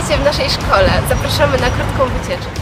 Witajcie w naszej szkole. Zapraszamy na krótką wycieczkę.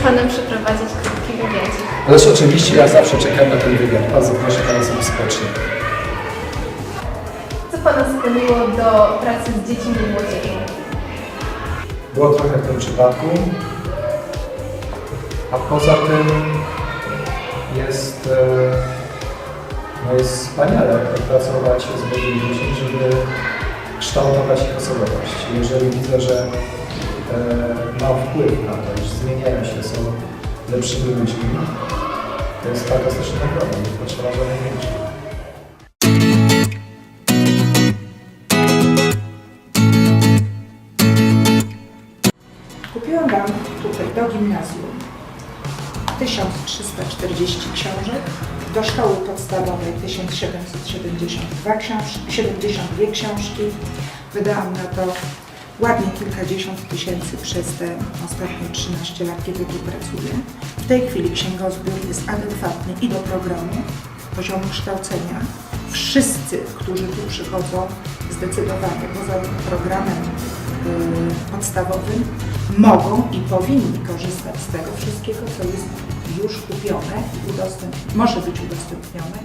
Z Panem przeprowadzić krótki wywiadzik. Ależ oczywiście ja zawsze czekam na ten wywiad. Bardzo proszę Pana sobie spocznie. Co Pana skłoniło do pracy z dziećmi i młodzieżą? Było trochę w tym przypadku. A poza tym jest, e, no jest wspaniale pracować z młodymi ludźmi, żeby kształtować ich osobowość. Jeżeli widzę, że ma wpływ na to, iż zmieniają się, są lepszymi ludźmi, to jest fantastyczny problem. To trzeba go najwięcej. Kupiłam Wam tutaj do gimnazjum 1340 książek, do szkoły podstawowej 1772 książ- 72 książki. Wydałam na to ładnie kilkadziesiąt tysięcy przez te ostatnie 13 lat, kiedy tu pracuję. W tej chwili księgozbiór jest adekwatny i do programu, poziomu kształcenia. Wszyscy, którzy tu przychodzą, zdecydowanie poza programem y, podstawowym, mogą i powinni korzystać z tego wszystkiego, co jest już kupione i udostęp- może być udostępnione.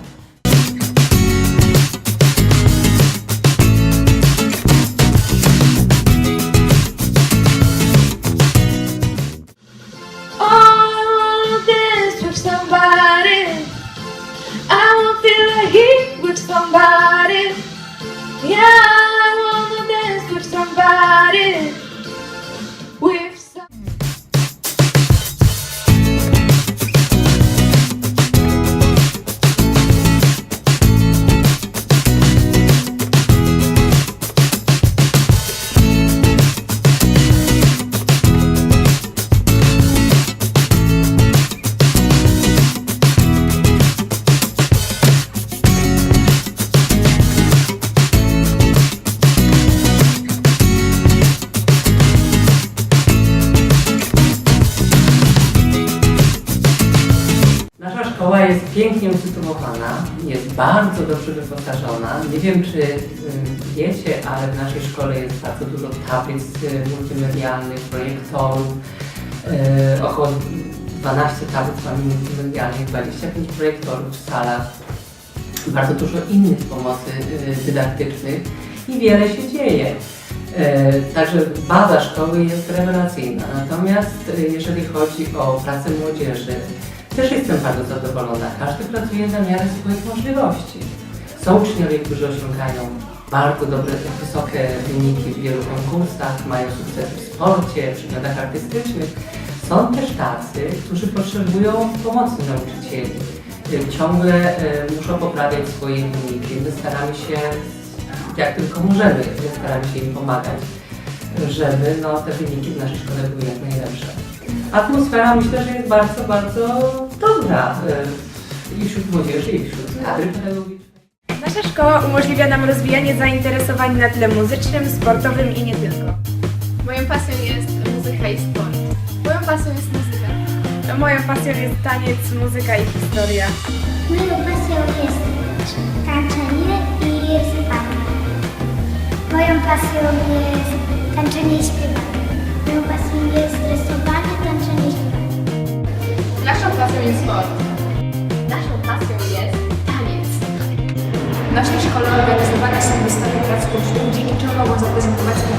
Szkoła jest pięknie usytuowana, jest bardzo dobrze wyposażona. Nie wiem, czy y, wiecie, ale w naszej szkole jest bardzo dużo tablic y, multimedialnych, projektorów. Y, około 12 tablic mamy multimedialnych, 25 projektorów w salach, bardzo dużo innych pomocy dydaktycznych i wiele się dzieje. Także baza szkoły jest rewelacyjna. Natomiast jeżeli chodzi o pracę młodzieży, też jestem bardzo zadowolona. Każdy pracuje na miarę swoich możliwości. Są uczniowie, którzy osiągają bardzo dobre, wysokie wyniki w wielu konkursach, mają sukcesy w sporcie, w przedmiotach artystycznych. Są też tacy, którzy potrzebują pomocy nauczycieli. E, Ciągle e, muszą poprawiać swoje wyniki. My staramy się jak tylko możemy, staramy się im pomagać, żeby no, te wyniki w naszej szkole były jak najlepsze. Atmosfera myślę, że jest bardzo, bardzo dobra y, i wśród młodzieży, i wśród kadry pedagogicznej. Nasza szkoła umożliwia nam rozwijanie zainteresowań na tle muzycznym, sportowym i nie tylko. Moją pasją jest muzyka i sport. Moją pasją jest muzyka. A Moją pasją jest taniec, muzyka i historia. Moją pasją jest tańczenie i rysowanie. Moją pasją jest tańczenie i śpiewanie. Naszą pasją jest taniec. W naszej szkole organizowane są wystawy prac uczniów, dzięki czemu mogą zaprezentować swój.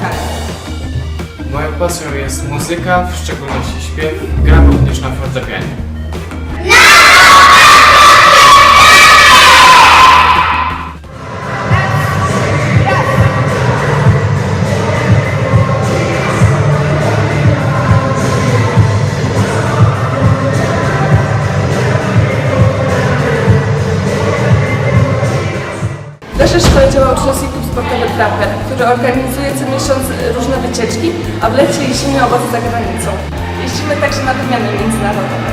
Moją pasją jest muzyka, w szczególności śpiew. Gram również na fortepianie. Działa uczniowski klub sportowy Trapper, który organizuje co miesiąc różne wycieczki, a w lecie jeździmy obozy za granicą. Jeździmy także na wymiany międzynarodowe.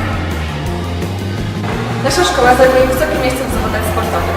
Nasza szkoła zajmuje wysokie miejsce w zawodach sportowych.